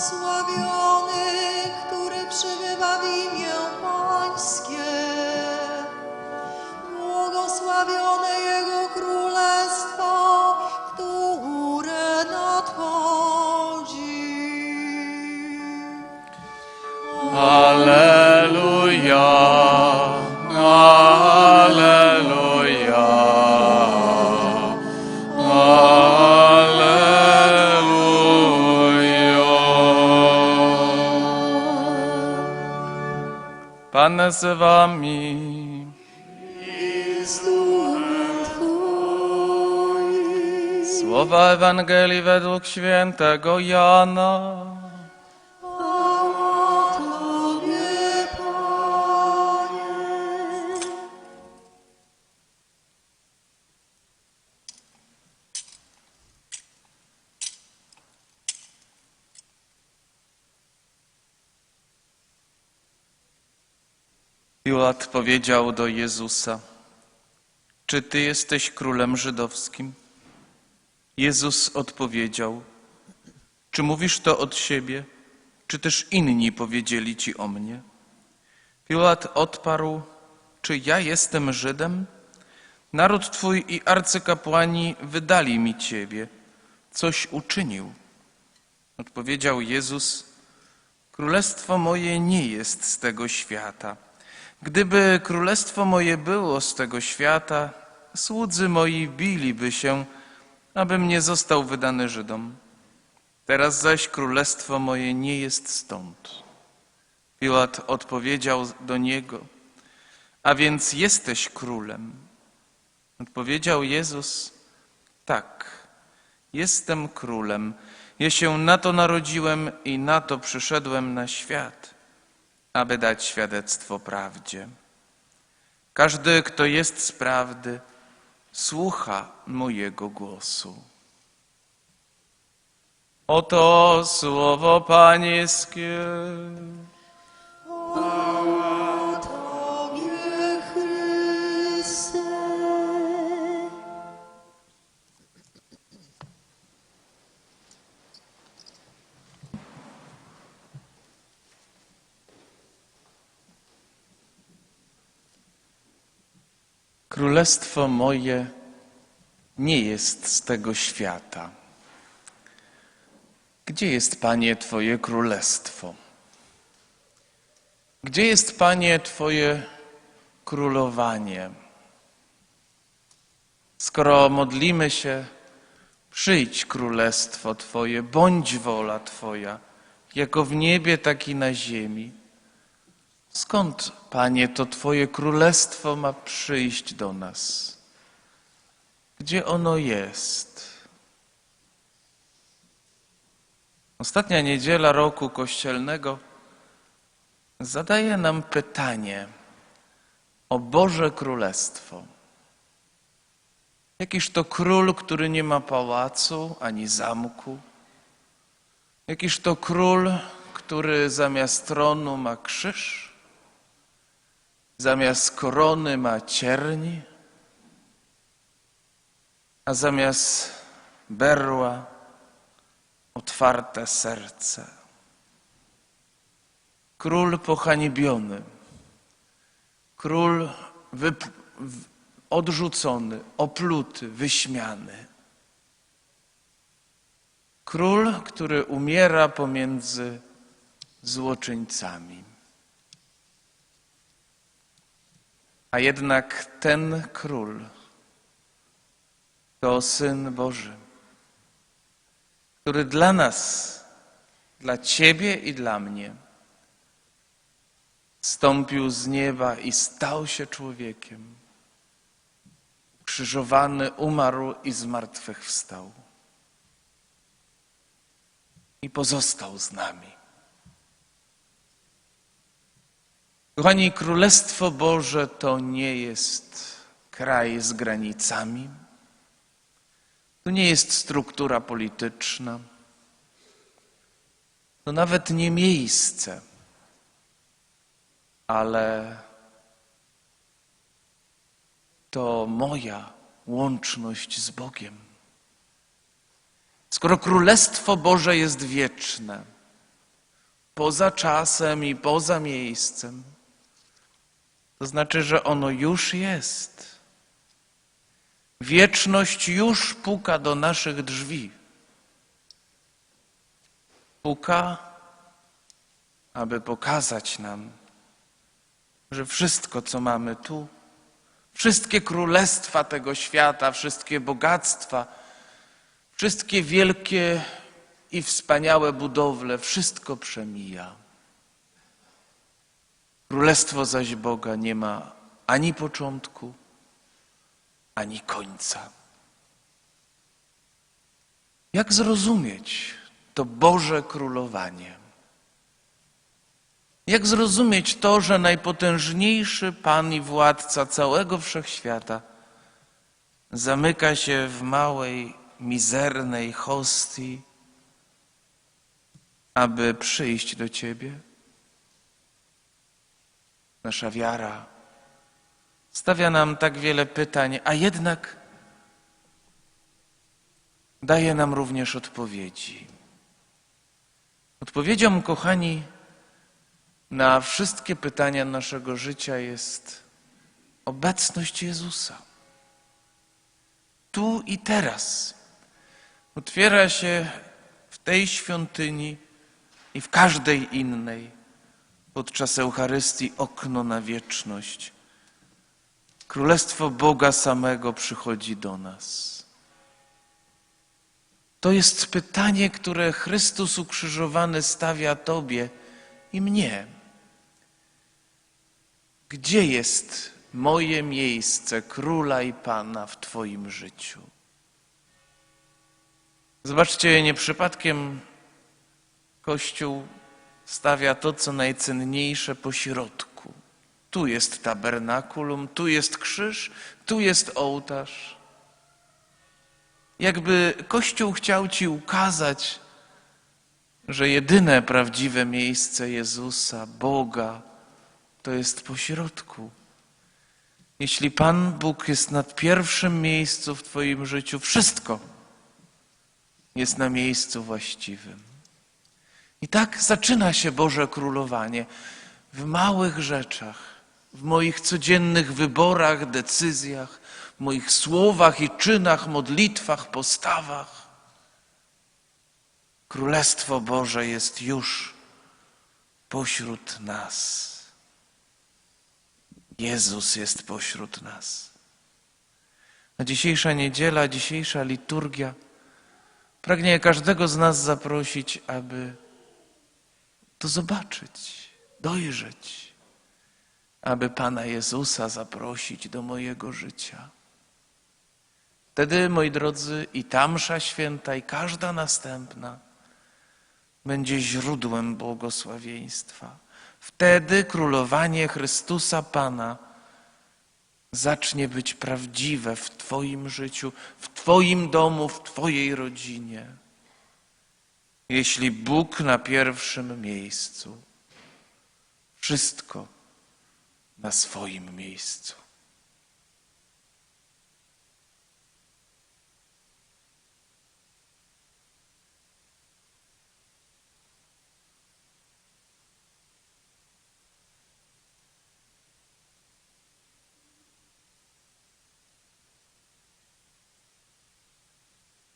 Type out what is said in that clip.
Błogosławiony, który przebywa w imię Pańskie. Błogosławione Jego Królestwo, które nadchodzi. Alleluja. Z wami. Słowa Ewangelii według świętego Jana. Piłat powiedział do Jezusa: Czy ty jesteś królem żydowskim? Jezus odpowiedział: Czy mówisz to od siebie, czy też inni powiedzieli ci o mnie? Piłat odparł: Czy ja jestem Żydem? Naród twój i arcykapłani wydali mi ciebie. Coś uczynił. Odpowiedział Jezus: Królestwo moje nie jest z tego świata. Gdyby królestwo moje było z tego świata, słudzy moi biliby się, abym nie został wydany Żydom. Teraz zaś królestwo moje nie jest stąd. Piłat odpowiedział do niego, a więc jesteś królem. Odpowiedział Jezus, tak, jestem królem. Ja się na to narodziłem i na to przyszedłem na świat, aby dać świadectwo prawdzie. Każdy, kto jest z prawdy, słucha mojego głosu. Oto słowo Pańskie. Królestwo moje nie jest z tego świata. Gdzie jest, Panie, Twoje królestwo? Gdzie jest, Panie, Twoje królowanie? Skoro modlimy się, przyjdź królestwo Twoje, bądź wola Twoja, jako w niebie, tak i na ziemi. Skąd, Panie, to Twoje królestwo ma przyjść do nas? Gdzie ono jest? Ostatnia niedziela roku kościelnego zadaje nam pytanie o Boże Królestwo. Jakiż to król, który nie ma pałacu ani zamku? Jakiż to król, który zamiast tronu ma krzyż? Zamiast korony ma cierni, a zamiast berła otwarte serce. Król pohańbiony, król odrzucony, opluty, wyśmiany. Król, który umiera pomiędzy złoczyńcami. A jednak ten król to syn Boży, który dla nas, dla Ciebie i dla mnie, stąpił z nieba i stał się człowiekiem. Krzyżowany, umarł i zmartwychwstał. I pozostał z nami. Kochani, Królestwo Boże to nie jest kraj z granicami. To nie jest struktura polityczna. To nawet nie miejsce, ale to moja łączność z Bogiem. Skoro Królestwo Boże jest wieczne, poza czasem i poza miejscem, to znaczy, że ono już jest. Wieczność już puka do naszych drzwi. Puka, aby pokazać nam, że wszystko, co mamy tu, wszystkie królestwa tego świata, wszystkie bogactwa, wszystkie wielkie i wspaniałe budowle, wszystko przemija. Królestwo zaś Boga nie ma ani początku, ani końca. Jak zrozumieć to Boże królowanie? Jak zrozumieć to, że najpotężniejszy Pan i władca całego wszechświata zamyka się w małej, mizernej hostii, aby przyjść do Ciebie? Nasza wiara stawia nam tak wiele pytań, a jednak daje nam również odpowiedzi. Odpowiedzią, kochani, na wszystkie pytania naszego życia jest obecność Jezusa. Tu i teraz otwiera się w tej świątyni i w każdej innej podczas Eucharystii okno na wieczność. Królestwo Boga samego przychodzi do nas. To jest pytanie, które Chrystus ukrzyżowany stawia Tobie i mnie. Gdzie jest moje miejsce Króla i Pana w Twoim życiu? Zobaczcie, nie przypadkiem Kościół stawia to, co najcenniejsze po środku. Tu jest tabernakulum, tu jest krzyż, tu jest ołtarz. Jakby Kościół chciał Ci ukazać, że jedyne prawdziwe miejsce Jezusa, Boga, to jest po środku. Jeśli Pan Bóg jest na pierwszym miejscu w Twoim życiu, wszystko jest na miejscu właściwym. I tak zaczyna się Boże Królowanie w małych rzeczach, w moich codziennych wyborach, decyzjach, w moich słowach i czynach, modlitwach, postawach. Królestwo Boże jest już pośród nas. Jezus jest pośród nas. A dzisiejsza niedziela, dzisiejsza liturgia pragnie każdego z nas zaprosić, aby to zobaczyć, dojrzeć, aby Pana Jezusa zaprosić do mojego życia. Wtedy, moi drodzy, i ta msza święta, i każda następna będzie źródłem błogosławieństwa. Wtedy królowanie Chrystusa Pana zacznie być prawdziwe w Twoim życiu, w Twoim domu, w Twojej rodzinie. Jeśli Bóg na pierwszym miejscu, wszystko na swoim miejscu.